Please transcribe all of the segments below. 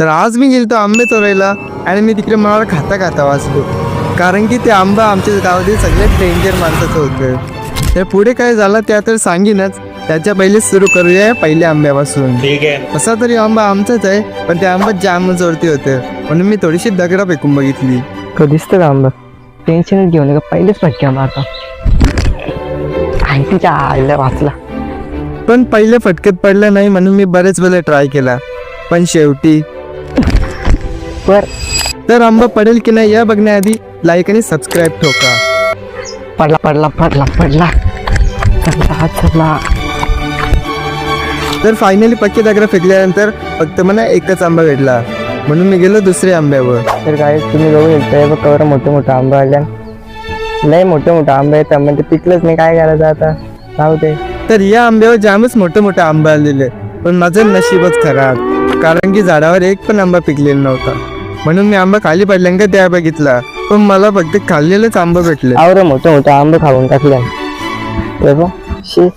तर आज मी गेलतो आंबे चोरायला आणि मी तिकडे मला खाता खाता वाचलो. कारण की ते आंबा आमच्या गावातील सगळ्यात डेंजर माणसाचं होतं. तर पुढे काय झालं त्या तर सांगीनच. त्याच्या पहिले सुरू करूया पहिल्या आंब्यापासून. ठीक है असा तरी आंबा आमचाच आहे पण त्या आंबा जाम चोरती होते. म्हणून मी थोडीशी दगडा फेकून बघितली. तो दिसतं का आंबा टेन्शनच घेऊ नका. पहिलेच फटक्या मारता आणि तिच्या आईला वाचला. पण पहिले फटक्यात पडलं नाही म्हणून मी बरेच वेळा ट्राय केला. पण शेवटी पर तर आंबा पडेल की नाही या बघण्याआधी लाईक आणि सबस्क्राईब ठोका. पडला पडला पडला पडला. चला चला. तर फायनली पक्के दगडा फेकल्यानंतर फक्त मला एकच आंबा भेटला. म्हणून मी गेलो दुसऱ्या आंब्यावर. तर काय तुम्ही बघू शकता बघ कवर मोठे मोठे आंबा आल्या लय मोठे मोठे आंबे आहेत म्हणजे पिकलंच नाही काय करायचं आता? राहू ते तर या आंब्यावर जामच मोठे मोठे आंबे आलेले पण माझं नशीबच खराब कारण की झाडावर एक पण आंबा पिकलेला नव्हता. म्हणून मी आंबा खाली पडल्यानंतर त्या बघितला. पण मला फक्त खाल्लेलेच आंबा भेटले. आवर मोठे मोठे आंबे खाऊन टाकले हे बघ शी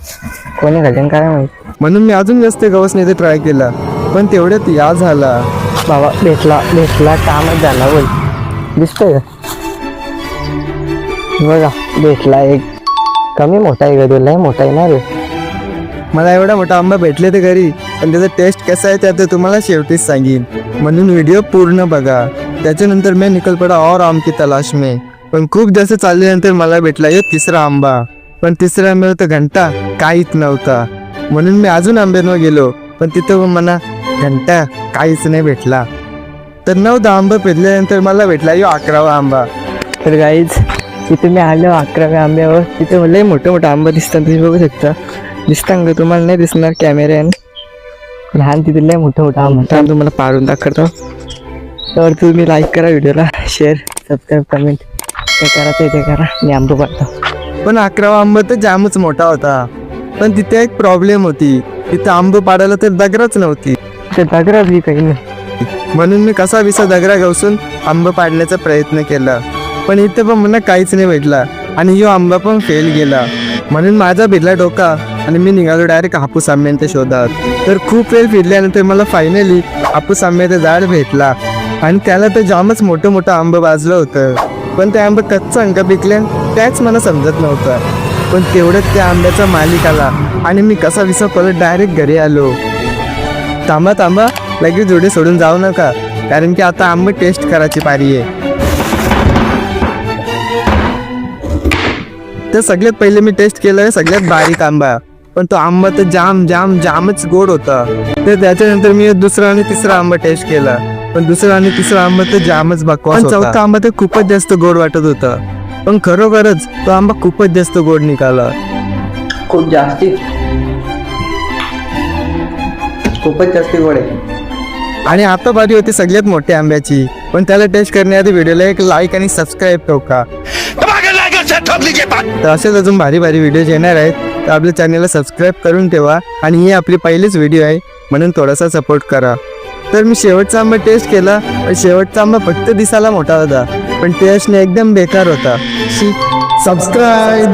कोणी घालेन काय माहीत? म्हणून मी अजून जास्त गवसण्याचा ट्राय केला. पण तेवढ्यात या झाला. बाबा भेटला भेटला कामच झाला बोल. दिसतोय का? बघा भेटला एक. कमी मोठा आहे का मोठा आहे ना रे. मला एवढा मोठा आंबा भेटले तर घरी. पण त्याचा टेस्ट कसा आहे ते आता तुम्हाला शेवटीच सांगेन. म्हणून व्हिडिओ पूर्ण बघा. त्याच्यानंतर मी निकल पडा और आम की तलाश में. पण खूप जास्त चालल्यानंतर मला भेटला यो तिसरा आंबा. पण तिसऱ्या आंब्यावर तर घंटा काहीच नव्हता. म्हणून मी अजून आंब्यांवर गेलो. पण तिथं मला घंटा काहीच नाही भेटला. तर नऊ दहा आंबा पेरल्यानंतर मला भेटला यो अकरावा आंबा. तर गाईज तिथे मी आलो अकराव्या आंब्यावर. तिथे लय मोठं मोठं आंबा दिसतात तुम्ही बघू शकता. दिसतात का तुम्हाला नाही दिसणार कॅमेऱ्याने लहान तिथे लय मोठं मोठं आंबा तर तुम्हाला पारून दाखवतो. तर तुम्ही लाईक करा व्हिडिओला शेअर सबस्क्राईब कमेंट ते करा ते ते करा. मी आंबा पाडतो. पण अकरावा आंबा तर जामच मोठा होता. पण तिथे एक प्रॉब्लेम होती. तिथं आंब पाडायला तर दगरच नव्हती. ते दगडाच बी काही नाही. म्हणून मी कसा विसा दगरा घासून आंब पाडण्याचा प्रयत्न केला. पण इथे पण मला काहीच नाही भेटला. आणि यो आंबा पण फेल गेला. म्हणून माझा भिडला डोका. आणि मी निघालो डायरेक्ट हापूस आंब्यांच्या शोधात. तर खूप वेळ फिरल्यानंतर मला फायनली हापूस आंब्याचं झाड भेटला. आणि त्याला तर जामच मोठं मोठं आंब बाजलं होतं. पण ते आंब कच्चा अंक पिकले त्याच मला समजत नव्हतं. पण तेवढंच त्या आंब्याचा मालिक आला आणि मी कसा विसा परत डायरेक्ट घरी आलो. थांबा थांबा. लगेच जोडे सोडून जाऊ नका. कारण की आता आंबे टेस्ट करायची पारी आहे. तर सगळ्यात पहिले मी टेस्ट केलं सगळ्यात बारीक आंबा. पण तो आंबा तर जाम जाम जामच गोड होता. तर त्याच्यानंतर मी दुसरा आणि तिसरा आंबा टेस्ट केला. पण दुसरा आणि तिसरा आंबा तर जामच बकवास चौथा आंबा तर खूपच जास्त गोड वाटत होता. पण खरोखरच तो आंबा खूपच जास्त गोड निघाला. खूप जास्ती. खूपच जास्ती गोड आहे. आणि आता बारी होती सगळ्यात मोठ्या आंब्याची. पण त्याला टेस्ट करण्याआधी व्हिडिओला एक लाईक आणि सबस्क्राईब लीजिए तर असेच अजून भारी भारी व्हिडिओ येणार आहेत. तर आपल्या चॅनलला सबस्क्राईब करून ठेवा आणि ही आपली पहिलीच व्हिडिओ आहे म्हणून थोडासा सपोर्ट करा. तर मी शेवटचा आंबा टेस्ट केला पण शेवटचा आंबा फक्त दिसायला मोठा होता पण टेस्टने एकदम बेकार होता. सबस्क्राईब